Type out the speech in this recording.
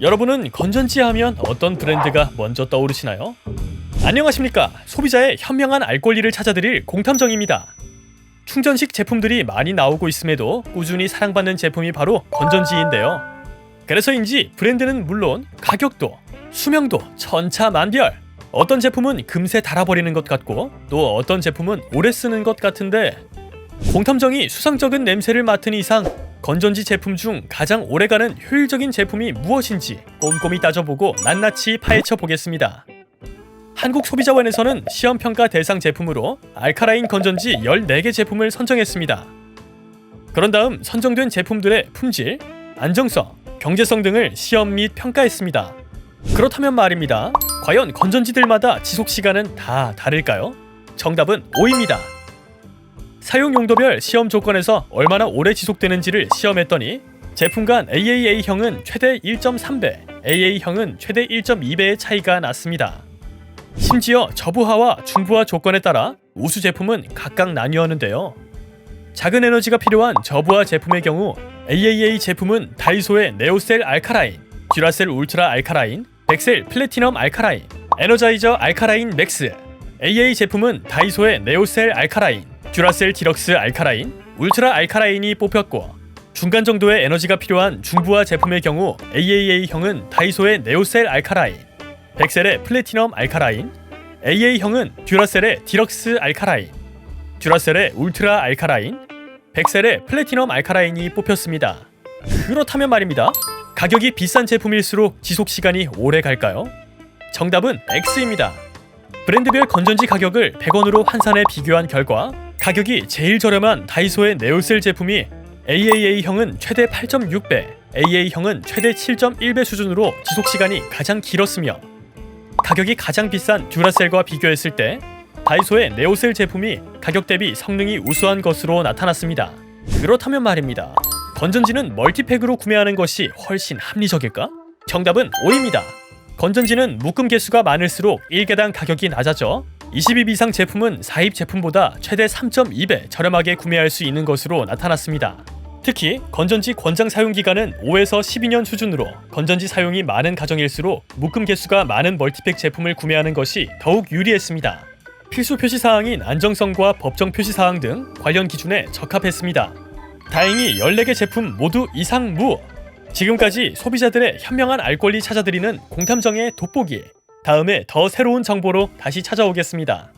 여러분은 건전지 하면 어떤 브랜드가 먼저 떠오르시나요? 안녕하십니까. 소비자의 현명한 알 권리를 찾아드릴 공탐정입니다. 충전식 제품들이 많이 나오고 있음에도 꾸준히 사랑받는 제품이 바로 건전지인데요. 그래서인지 브랜드는 물론 가격도, 수명도 천차만별. 어떤 제품은 금세 닳아버리는 것 같고 또 어떤 제품은 오래 쓰는 것 같은데 공탐정이 수상쩍은 냄새를 맡은 이상 건전지 제품 중 가장 오래가는 효율적인 제품이 무엇인지 꼼꼼히 따져보고 낱낱이 파헤쳐 보겠습니다. 한국소비자원에서는 시험평가 대상 제품으로 알카라인 건전지 14개 제품을 선정했습니다. 그런 다음 선정된 제품들의 품질, 안정성, 경제성 등을 시험 및 평가했습니다. 그렇다면 말입니다. 과연 건전지들마다 지속 시간은 다 다를까요? 정답은 O입니다. 사용 용도별 시험 조건에서 얼마나 오래 지속되는지를 시험했더니 제품 간 AAA형은 최대 1.3배, AA형은 최대 1.2배의 차이가 났습니다. 심지어 저부하와 중부하 조건에 따라 우수 제품은 각각 나뉘었는데요. 작은 에너지가 필요한 저부하 제품의 경우 AAA 제품은 다이소의 네오셀 알카라인, 듀라셀 울트라 알카라인, 덱셀 플래티넘 알카라인, 에너자이저 알카라인 맥스, AA 제품은 다이소의 네오셀 알카라인, 듀라셀 디럭스 알카라인, 울트라 알카라인이 뽑혔고 중간 정도의 에너지가 필요한 중부하 제품의 경우 AAA형은 다이소의 네오셀 알카라인, 덱셀의 플래티넘 알카라인, AA형은 듀라셀의 디럭스 알카라인, 듀라셀의 울트라 알카라인, 백셀의 플래티넘 알카라인이 뽑혔습니다. 그렇다면 말입니다. 가격이 비싼 제품일수록 지속 시간이 오래 갈까요? 정답은 X입니다. 브랜드별 건전지 가격을 100원으로 환산해 비교한 결과 가격이 제일 저렴한 다이소의 네오셀 제품이 AAA형은 최대 8.6배, AA형은 최대 7.1배 수준으로 지속 시간이 가장 길었으며 가격이 가장 비싼 듀라셀과 비교했을 때 다이소의 네오셀 제품이 가격 대비 성능이 우수한 것으로 나타났습니다. 그렇다면 말입니다. 건전지는 멀티팩으로 구매하는 것이 훨씬 합리적일까? 정답은 O입니다. 건전지는 묶음 개수가 많을수록 1개당 가격이 낮아져 20입 이상 제품은 4입 제품보다 최대 3.2배 저렴하게 구매할 수 있는 것으로 나타났습니다. 특히 건전지 권장 사용 기간은 5에서 12년 수준으로 건전지 사용이 많은 가정일수록 묶음 개수가 많은 멀티팩 제품을 구매하는 것이 더욱 유리했습니다. 필수 표시 사항인 안정성과 법정 표시 사항 등 관련 기준에 적합했습니다. 다행히 14개 제품 모두 이상 무. 지금까지 소비자들의 현명한 알 권리 찾아드리는 공탐정의 돋보기. 다음에 더 새로운 정보로 다시 찾아오겠습니다.